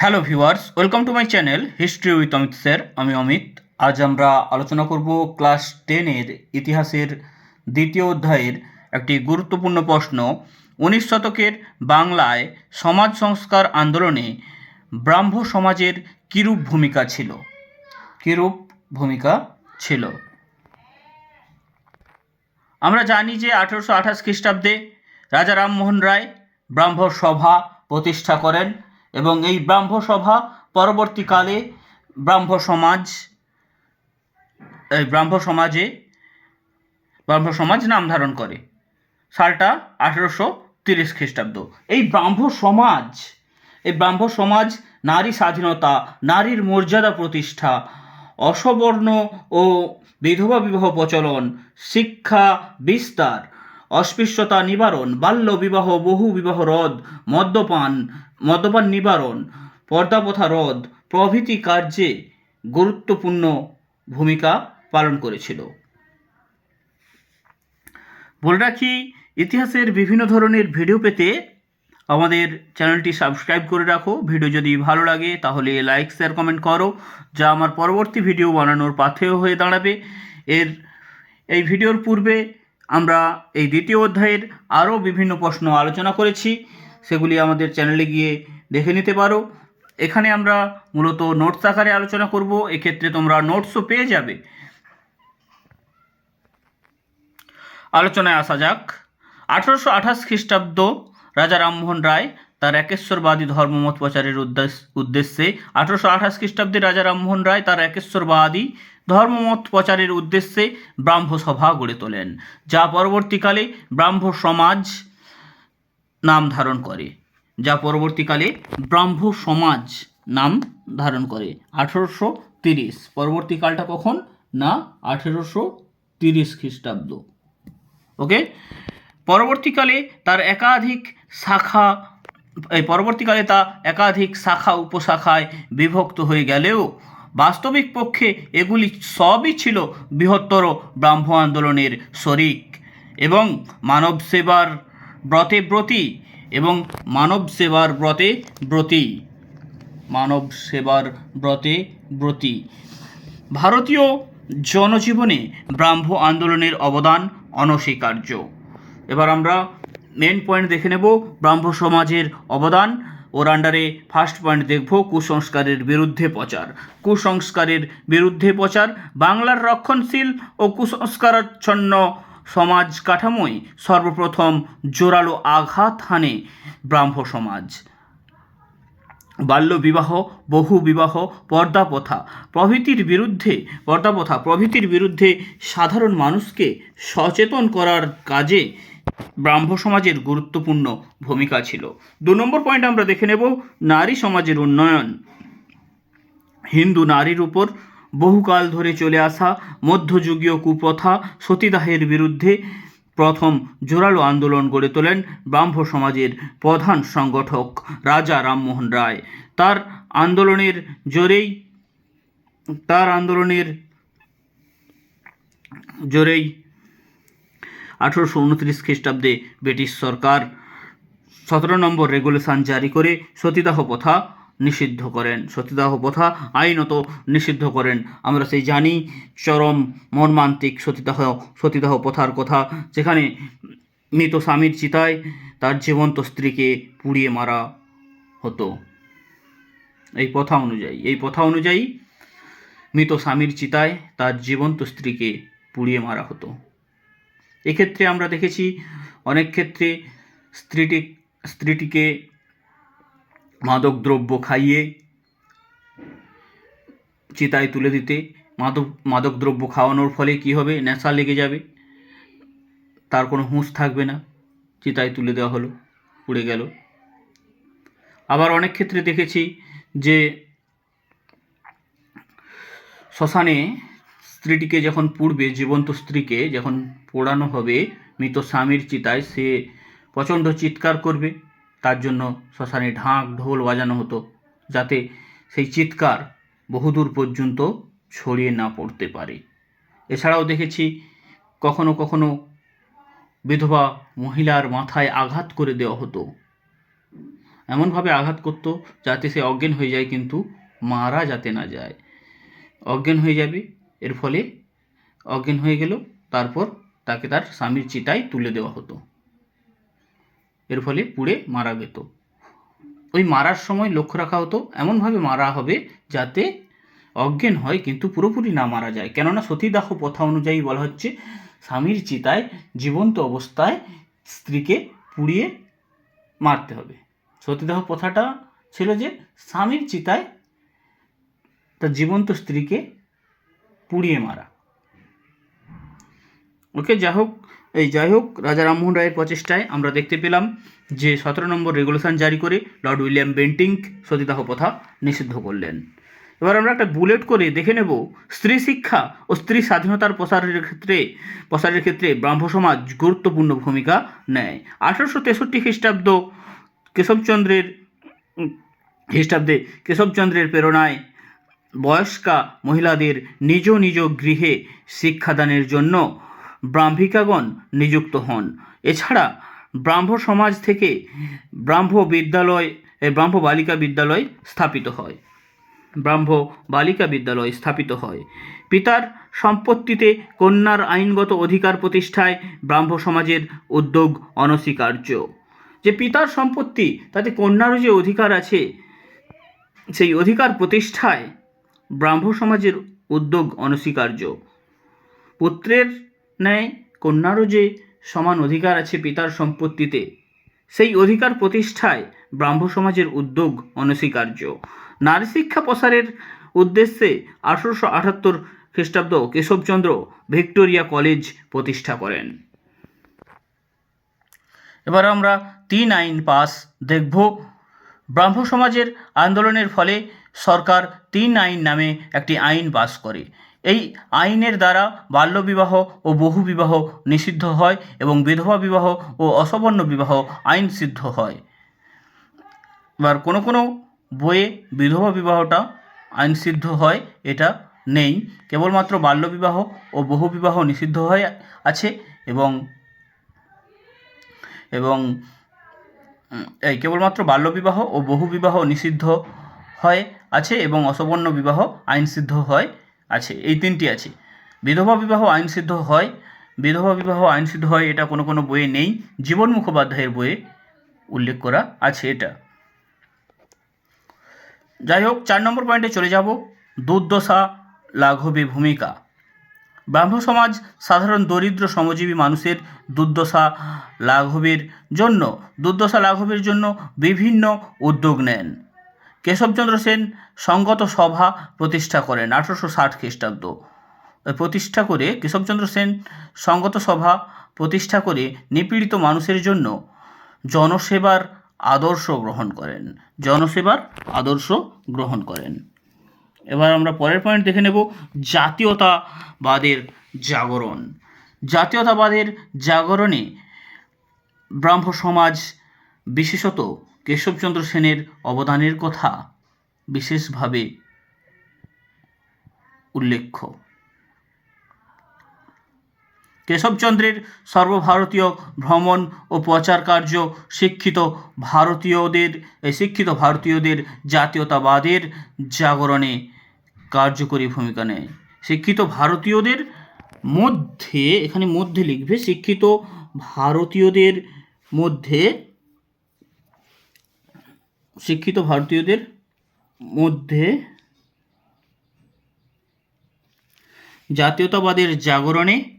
Hello viewers welcome to my channel history with Amit sir আমি অমিত। আজ আমরা আলোচনা করব ক্লাস টেনের ইতিহাসের দ্বিতীয় অধ্যায়ের একটি গুরুত্বপূর্ণ প্রশ্ন। উনিশ শতকের বাংলায় সমাজ সংস্কার আন্দোলনে ব্রাহ্ম সমাজের কিরূপ ভূমিকা ছিল? কিরূপ ভূমিকা ছিল? আমরা জানি যে আঠেরোশো আঠাশ খ্রিস্টাব্দে রাজা রামমোহন রায় ব্রাহ্ম সভা প্রতিষ্ঠা করেন। এবং এই ব্রাহ্ম সভা পরবর্তীকালে ব্রাহ্ম সমাজ, এই ব্রাহ্ম সমাজে, ব্রাহ্ম সমাজ নাম ধারণ করে। সালটা আঠেরোশো তিরিশ খ্রিস্টাব্দ। এই ব্রাহ্ম সমাজ, এই ব্রাহ্ম সমাজ নারী স্বাধীনতা, নারীর মর্যাদা প্রতিষ্ঠা, অসবর্ণ ও বিধবা বিবাহ প্রচলন, শিক্ষা, বিস্তার অস্পৃশ্যতা নিবারণ বাল্য বিবাহ বহু বিবাহ রদ মদ্যপান মদ্যপান নিবারণ পর্দাপ্রথা রদ প্রভৃতি কার্যে গুরুত্বপূর্ণ ভূমিকা পালন করেছিল। বলে রাখি, ইতিহাসের বিভিন্ন ধরনের ভিডিও পেতে আমাদের চ্যানেলটি সাবস্ক্রাইব করে রাখো। ভিডিও যদি ভালো লাগে, তাহলে লাইক শেয়ার কমেন্ট করো, যা আমার পরবর্তী ভিডিও বানানোর পাথেয় হয়ে দাঁড়াবে। এর, এই ভিডিওর পূর্বে আমরা এই দ্বিতীয় অধ্যায়ের আরও বিভিন্ন প্রশ্ন আলোচনা করেছি, সেগুলি আমাদের চ্যানেলে গিয়ে দেখে নিতে পারো। এখানে আমরা মূলত নোটস আকারে আলোচনা করব, এক্ষেত্রে তোমরা নোটসও পেয়ে যাবে। আলোচনায় আসা যাক। আঠারোশো আঠাশ খ্রিস্টাব্দ রাজা রামমোহন রায় তার একেশ্বরবাদী ধর্মমত প্রচারের উদ্দেশ্য উদ্দেশ্যে আঠারোশো আঠাশ খ্রিস্টাব্দে রাজা রামমোহন রায় তার একেশ্বরবাদী ধর্মমত প্রচারের উদ্দেশ্যে ব্রাহ্ম সভা গড়ে তোলেন, যা পরবর্তীকালে ব্রাহ্ম সমাজ নাম ধারণ করে। যা পরবর্তীকালে ব্রাহ্ম সমাজ নাম ধারণ করে। আঠেরোশো তিরিশ। পরবর্তীকালটা কখন? না, আঠেরোশো তিরিশ খ্রিস্টাব্দ। ওকে? পরবর্তীকালে তার একাধিক শাখা পরবর্তীকালে তা একাধিক শাখা, উপশাখায় বিভক্ত হয়ে গেলেও বাস্তবিক পক্ষে এগুলি সবই ছিল বৃহত্তর ব্রাহ্ম আন্দোলনের শরিক এবং মানব সেবার ব্রতে ব্রতী এবং মানব সেবার ব্রতে ব্রতী। মানব সেবার ব্রতে ব্রতী। ভারতীয় জনজীবনে ব্রাহ্ম আন্দোলনের অবদান অনস্বীকার্য। এবার আমরা মেন পয়েন্ট দেখে নেব। ব্রাহ্ম সমাজের অবদান। ওর আন্ডারে ফার্স্ট পয়েন্ট দেখব, কুসংস্কারের বিরুদ্ধে প্রচার। কুসংস্কারের বিরুদ্ধে প্রচার, বাংলার রক্ষণশীল ও কুসংস্কারাচ্ছন্ন সমাজ কাঠামোয় সর্বপ্রথম জোরালো আঘাত হানে ব্রাহ্ম সমাজ। বাল্যবিবাহ বহু বিবাহ পর্দাপ্রথা প্রভৃতির বিরুদ্ধে পর্দাপ্রথা প্রভৃতির বিরুদ্ধে সাধারণ মানুষকে সচেতন করার কাজে ব্রাহ্ম সমাজের গুরুত্বপূর্ণ ভূমিকা ছিল। দু নম্বর পয়েন্ট আমরা দেখে নেব, নারী সমাজের উন্নয়ন। হিন্দু নারীর উপর বহুকাল ধরে চলে আসা মধ্যযুগীয় কুপ্রথা সতীদাহের বিরুদ্ধে প্রথম জোরালো আন্দোলন গড়ে তোলেন ব্রাহ্ম সমাজের প্রধান সংগঠক রাজা রামমোহন রায়। তার আন্দোলনের জোরেই, তার আন্দোলনের জোরেই আঠেরোশো উনত্রিশ খ্রিস্টাব্দে ব্রিটিশ সরকার সতেরো নম্বর রেগুলেশন জারি করে সতীদাহ প্রথা নিষিদ্ধ করেন। সতীদাহ প্রথা আইনত নিষিদ্ধ করেন। আমরা সেই জানি, চরম মর্মান্তিক সতীদাহ সতীদাহ প্রথার কথা, যেখানে মৃত স্বামীর চিতায় তার জীবন্ত স্ত্রীকে পুড়িয়ে মারা হতো। এই প্রথা অনুযায়ী, এই প্রথা অনুযায়ী মৃত স্বামীর চিতায় তার জীবন্ত স্ত্রীকে পুড়িয়ে মারা হতো। এক্ষেত্রে আমরা দেখেছি অনেক ক্ষেত্রে স্ত্রীটি, স্ত্রীটিকে মাদক দ্রব্য খাইয়ে চিতায় তুলে দিতে। মাদক মাদক দ্রব্য খাওয়ানোর ফলে কি হবে? নেশা লেগে যাবে। তার কোনো হুঁশ থাকবে না। চিতায় তুলে দেওয়া হলো উড়ে গেল। আবার অনেক ক্ষেত্রে দেখেছি যে শ্মশানে স্ত্রীটিকে যখন পুড়বে জীবন্ত স্ত্রীকে যখন পোড়ানো হবে, মৃত স্বামীর চিতায় সে প্রচণ্ড চিৎকার করবে। তার জন্য শ্মশানে ঢাক ঢোল বাজানো হতো, যাতে সেই চিৎকার বহুদূর পর্যন্ত ছড়িয়ে না পড়তে পারে। এছাড়াও দেখেছি, কখনো কখনো বিধবা মহিলার মাথায় আঘাত করে দেওয়া হতো। এমনভাবে আঘাত করত যাতে সে অজ্ঞান হয়ে যায়, কিন্তু মারা যাতে না যায়। অজ্ঞান হয়ে যাবে এর ফলে অজ্ঞান হয়ে গেল। তারপর তাকে তার স্বামীর চিতায় তুলে দেওয়া হতো। এর ফলে পুড়ে মারা যেত ওই মারার সময় লক্ষ্য রাখা হতো, এমনভাবে মারা হবে যাতে অজ্ঞান হয় কিন্তু পুরোপুরি না মারা যায়। কেননা সতীদাহ প্রথা অনুযায়ী বলা হচ্ছে, স্বামীর চিতায় জীবন্ত অবস্থায় স্ত্রীকে পুড়িয়ে মারতে হবে। সতীদাহ প্রথাটা ছিল যে স্বামীর চিতায় তার জীবন্ত স্ত্রীকে পুড়িয়ে মারা। ওকে যাই হোক, এই যাই হোক, রাজা রামমোহন রায়ের প্রচেষ্টায় আমরা দেখতে পেলাম যে সতেরো নম্বর রেগুলেশন জারি করে লর্ড উইলিয়াম বেন্টিং সতীদাহ প্রথা নিষিদ্ধ করলেন। এবার আমরা একটা বুলেট করে দেখে নেব, স্ত্রী শিক্ষা ও স্ত্রী স্বাধীনতার প্রসারের ক্ষেত্রে প্রসারের ক্ষেত্রে ব্রাহ্ম সমাজ গুরুত্বপূর্ণ ভূমিকা নেয়। আঠারোশো তেষট্টি খ্রিস্টাব্দ কেশবচন্দ্রের খ্রিস্টাব্দে কেশবচন্দ্রের প্রেরণায় বয়স্কা মহিলাদের নিজ নিজ গৃহে শিক্ষাদানের জন্য ব্রাহ্মিকাগণ নিযুক্ত হন। এছাড়া ব্রাহ্ম সমাজ থেকে ব্রাহ্ম বিদ্যালয় ব্রাহ্ম বালিকা বিদ্যালয় স্থাপিত হয়। ব্রাহ্ম বালিকা বিদ্যালয় স্থাপিত হয়। পিতার সম্পত্তিতে কন্যার আইনগত অধিকার প্রতিষ্ঠায় ব্রাহ্ম সমাজের উদ্যোগ অনস্বীকার্য। যে পিতার সম্পত্তি, তাতে কন্যারও যে অধিকার আছে, সেই অধিকার প্রতিষ্ঠায় ব্রাহ্ম সমাজের উদ্যোগ অনস্বীকার্য। পুত্রের ন্যায় কন্যারও যে সমান অধিকার আছে পিতার সম্পত্তিতে, সেই অধিকার প্রতিষ্ঠায় ব্রাহ্ম সমাজের উদ্যোগ অনস্বীকার্য। নারী শিক্ষা প্রসারের উদ্দেশ্যে আঠারোশো আটাত্তর খ্রিস্টাব্দ কেশবচন্দ্র ভিক্টোরিয়া কলেজ প্রতিষ্ঠা করেন। এবার আমরা তিন আইন পাস দেখব। ব্রাহ্ম সমাজের আন্দোলনের ফলে সরকার তিন আইন নামে একটি আইন পাস করে। এই আইনের দ্বারা বাল্যবিবাহ ও বহুবিবাহ নিষিদ্ধ হয় এবং বিধবা বিবাহ ও অসবর্ণ বিবাহ আইন সিদ্ধ হয়। এবার কোনো কোনো বইয়ে বিধবা বিবাহটা আইন সিদ্ধ হয় এটা নেই। কেবলমাত্র বাল্যবিবাহ ও বহুবিবাহ নিষিদ্ধ হয়ে আছে এবং এবং, এই কেবলমাত্র বাল্যবিবাহ ও বহুবিবাহ নিষিদ্ধ হয়, আছে এবং অসবর্ণ বিবাহ আইন সিদ্ধ হয়, আছে। এই তিনটি আছে। বিধবা বিবাহ আইন সিদ্ধ হয়, বিধবা বিবাহ আইন সিদ্ধ হয়, এটা কোনো কোনো বইয়ে নেই। জীবন মুখোপাধ্যায়ের বইয়ে উল্লেখ করা আছে এটা। যাই হোক, চার নম্বর পয়েন্টে চলে যাব। দুর্দশা, লাঘবে ভূমিকা। ব্রাহ্ম সমাজ সাধারণ দরিদ্র শ্রমজীবী মানুষের দুর্দশা, লাঘবের জন্য, দুর্দশা, লাঘবের জন্য বিভিন্ন উদ্যোগ নেন। কেশবচন্দ্র সেন সঙ্গত সভা প্রতিষ্ঠা করেন আঠারোশো ষাট খ্রিস্টাব্দ। প্রতিষ্ঠা করে কেশবচন্দ্র সেন সঙ্গত সভা প্রতিষ্ঠা করে নিপীড়িত মানুষের জন্য জনসেবার আদর্শ গ্রহণ করেন। জনসেবার আদর্শ গ্রহণ করেন। এবার আমরা পরের পয়েন্ট দেখে নেব জাতীয়তাবাদের জাগরণ। জাতীয়তাবাদের জাগরণে ব্রাহ্ম সমাজ বিশেষত কেশবচন্দ্র সেনের অবদানের কথা বিশেষভাবে উল্লেখ্য। কেশবচন্দ্রের সর্বভারতীয় ভ্রমণ ও প্রচার কার্য শিক্ষিত ভারতীয়দের শিক্ষিত ভারতীয়দের জাতীয়তাবাদের জাগরণে কার্যকরী ভূমিকা নেয়। শিক্ষিত ভারতীয়দের মধ্যে, এখানে মধ্যে লিখবে, শিক্ষিত ভারতীয়দের মধ্যে শিক্ষিত ভারতীয়দের মধ্যে জাতীয়তাবাদের জাগরণে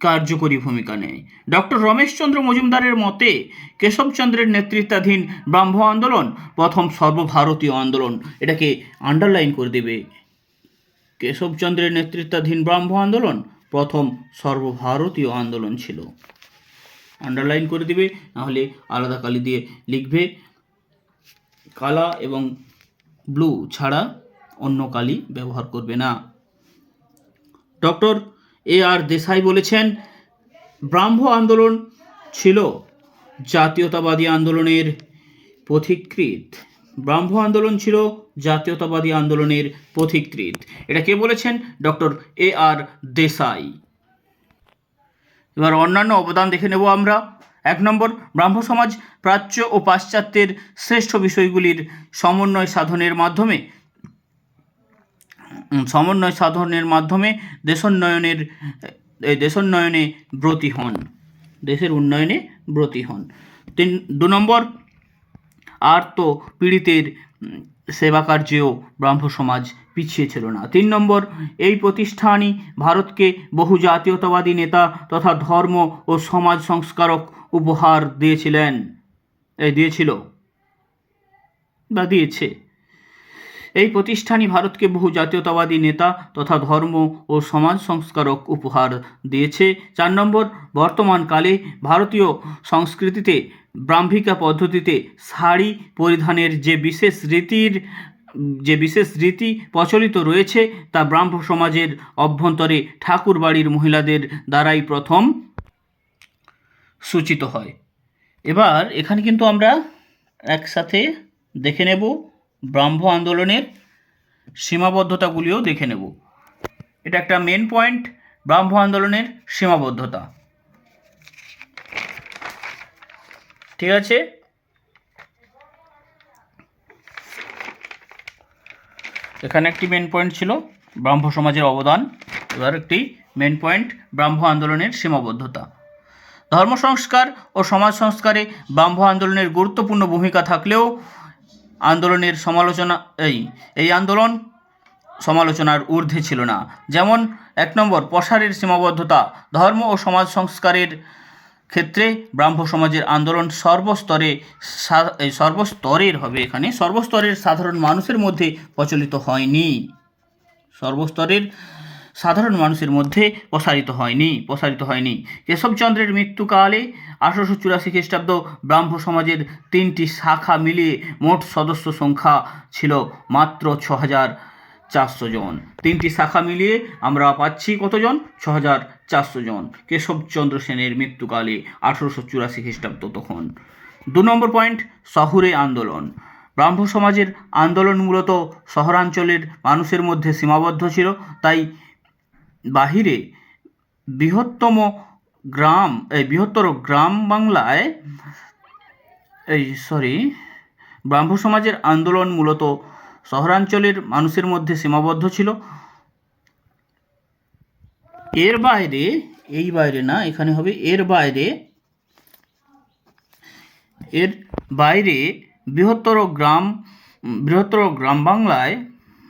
কার্যকরী ভূমিকা নেয়। ডক্টর রমেশচন্দ্র মজুমদারের মতে, কেশবচন্দ্রের নেতৃত্বাধীন ব্রাহ্ম আন্দোলন প্রথম সর্বভারতীয় আন্দোলন। এটাকে আন্ডারলাইন করে দেবে। কেশবচন্দ্রের নেতৃত্বাধীন ব্রাহ্ম আন্দোলন প্রথম সর্বভারতীয় আন্দোলন ছিল। আন্ডারলাইন করে দিবে, নাহলে আলাদা কালি দিয়ে লিখবে। কালা এবং ব্লু ছাড়া অন্য কালি ব্যবহার করবে না। ডক্টর এ আর দেশাই বলেছেন, ব্রাহ্ম আন্দোলন ছিল জাতীয়তাবাদী আন্দোলনের পথিকৃত ব্রাহ্ম আন্দোলন ছিল জাতীয়তাবাদী আন্দোলনের পথিকৃত এটা কে বলেছেন? Doctor A R Desai. এবার অন্যান্য অবদান দেখে নেব আমরা। এক নম্বর ব্রাহ্ম সমাজ প্রাচ্য ও পাশ্চাত্যের শ্রেষ্ঠ বিষয়গুলির সমন্বয় সাধনের মাধ্যমে সমন্বয় সাধনের মাধ্যমে দেশোন্নয়নের দেশোন্নয়নে ব্রতী হন। দেশের উন্নয়নে ব্রতী হন। তিন দু নম্বর আর্ত পীড়িতের উম, সেবা কার্যেও ব্রাহ্ম সমাজ পিছিয়ে ছিল না। তিন নম্বর, এই প্রতিষ্ঠানই ভারতকে বহু জাতীয়তাবাদী নেতা তথা ধর্ম ও সমাজ সংস্কারক উপহার দিয়েছিলেন। এই দিয়েছিল বা দিয়েছে। এই প্রতিষ্ঠানই ভারতকে বহু জাতীয়তাবাদী নেতা তথা ধর্ম ও সমাজ সংস্কারক উপহার দিয়েছে। চার নম্বর বর্তমানকালে ভারতীয় সংস্কৃতিতে ব্রাহ্মিকা পদ্ধতিতে শাড়ি পরিধানের যে বিশেষ রীতির, যে বিশেষ রীতি প্রচলিত রয়েছে, তা ব্রাহ্ম সমাজের অভ্যন্তরে ঠাকুর বাড়ির মহিলাদের দ্বারাই প্রথম সূচিত হয়। এবার এখানে কিন্তু আমরা একসাথে দেখে নেব ব্রাহ্ম আন্দোলনের সীমাবদ্ধতাগুলিও দেখে নেব। এটা একটা মেন পয়েন্ট ব্রাহ্ম আন্দোলনের সীমাবদ্ধতা। ঠিক আছে? এখানে একটি মেন পয়েন্ট ছিল, ব্রাহ্ম সমাজের অবদান। এবার একটি মেন পয়েন্ট ব্রাহ্ম আন্দোলনের সীমাবদ্ধতা। ধর্ম সংস্কার ও সমাজ সংস্কারে ব্রাহ্ম আন্দোলনের গুরুত্বপূর্ণ ভূমিকা থাকলেও আন্দোলনের সমালোচনা, এই এই আন্দোলন সমালোচনার ঊর্ধ্বে ছিল না। যেমন, এক নম্বর, প্রসারের সীমাবদ্ধতা। ধর্ম ও সমাজ সংস্কারের ক্ষেত্রে ব্রাহ্ম সমাজের আন্দোলন সর্বস্তরে সর্বস্তরের হবে এখানে। সর্বস্তরের সাধারণ মানুষের মধ্যে প্রচলিত হয়নি। সর্বস্তরের সাধারণ মানুষের মধ্যে প্রসারিত হয়নি প্রসারিত হয়নি। কেশবচন্দ্রের মৃত্যুকালে আঠারোশো চুরাশি খ্রিস্টাব্দ ব্রাহ্ম সমাজের তিনটি শাখা মিলিয়ে মোট সদস্য সংখ্যা ছিল মাত্র ছ হাজার চারশো জন। তিনটি শাখা মিলিয়ে আমরা পাচ্ছি কতজন? ছ হাজার চারশো জন। কেশবচন্দ্র সেনের মৃত্যুকালে আঠারোশো চুরাশি খ্রিস্টাব্দ তখন। দু নম্বর পয়েন্ট শহুরে আন্দোলন। ব্রাহ্ম সমাজের আন্দোলন মূলত শহরাঞ্চলের মানুষের মধ্যে সীমাবদ্ধ ছিল, তাই বাহিরে বৃহত্তম গ্রাম, এই বৃহত্তর গ্রাম বাংলায়, এই সরি ব্রাহ্ম সমাজের আন্দোলন মূলত শহরাঞ্চলের মানুষের মধ্যে সীমাবদ্ধ ছিল। এর বাইরে, এই বাইরে না, এখানে হবে, এর বাইরে এর বাইরে বৃহত্তর গ্রাম বৃহত্তর গ্রাম বাংলায়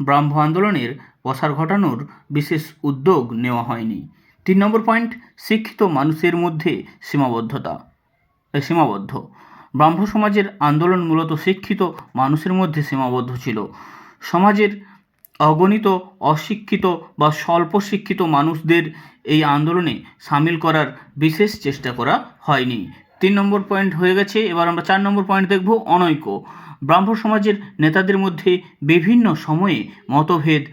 ব্রাহ্ম আন্দোলনের প্রসার ঘটানোর বিশেষ উদ্যোগ নেওয়া হয়নি। তিন নম্বর পয়েন্ট, শিক্ষিত মানুষের মধ্যে সীমাবদ্ধতা, সীমাবদ্ধ। ব্রাহ্ম সমাজের আন্দোলন মূলত শিক্ষিত মানুষের মধ্যে সীমাবদ্ধ ছিল। সমাজের অগণিত অশিক্ষিত বা স্বল্প শিক্ষিত মানুষদের এই আন্দোলনে সামিল করার বিশেষ চেষ্টা করা হয়নি। তিন নম্বর পয়েন্ট হয়ে গেছে, এবার আমরা চার নম্বর পয়েন্ট দেখব অনৈক্য। ব্রাহ্ম সমাজের নেতাদের মধ্যে বিভিন্ন সময়ে মতভেদ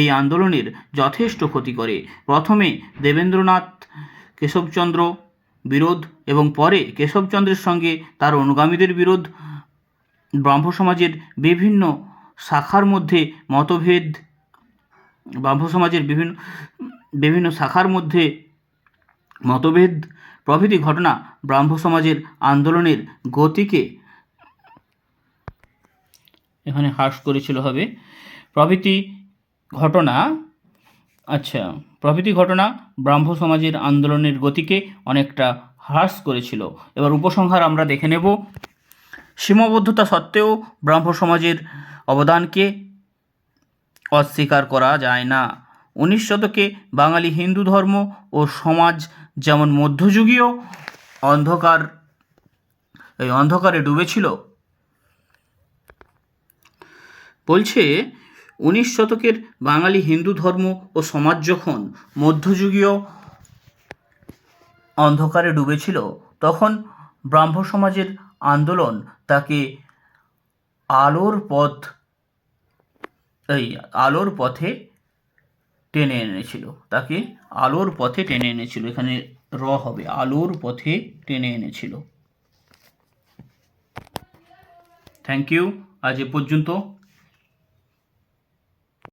এই আন্দোলনের যথেষ্ট ক্ষতি করে। প্রথমে দেবেন্দ্রনাথ কেশবচন্দ্র বিরোধ এবং পরে কেশবচন্দ্রের সঙ্গে তার অনুগামীদের বিরোধ ব্রাহ্ম সমাজের বিভিন্ন শাখার মধ্যে মতভেদ ব্রাহ্ম সমাজের বিভিন্ন বিভিন্ন শাখার মধ্যে মতভেদ প্রভৃতি ঘটনা ব্রাহ্ম সমাজের আন্দোলনের গতিকে এখানে হ্রাস করেছিল হবে। প্রভৃতি ঘটনা আচ্ছা প্রভৃতি ঘটনা ব্রাহ্ম সমাজের আন্দোলনের গতিকে অনেকটা হ্রাস করেছিল। এবার উপসংহার আমরা দেখে নেব। সীমাবদ্ধতা সত্ত্বেও ব্রাহ্ম সমাজের অবদানকে অস্বীকার করা যায় না। উনিশ শতকে বাঙালি হিন্দু ধর্ম ও সমাজ যেমন মধ্যযুগীয় অন্ধকার, এই অন্ধকারে ডুবেছিল, বলছে উনিশ শতকের বাঙালি হিন্দু ধর্ম ও সমাজ যখন মধ্যযুগীয় অন্ধকারে ডুবেছিল, তখন ব্রাহ্ম সমাজের আন্দোলন তাকে আলোর পথ, এই আলোর পথে টেনে এনেছিল। তাকে আলোর পথে টেনে এনেছিল। এখানে র হবে, আলোর পথে টেনে এনেছিল। থ্যাংক ইউ আজ এ পর্যন্ত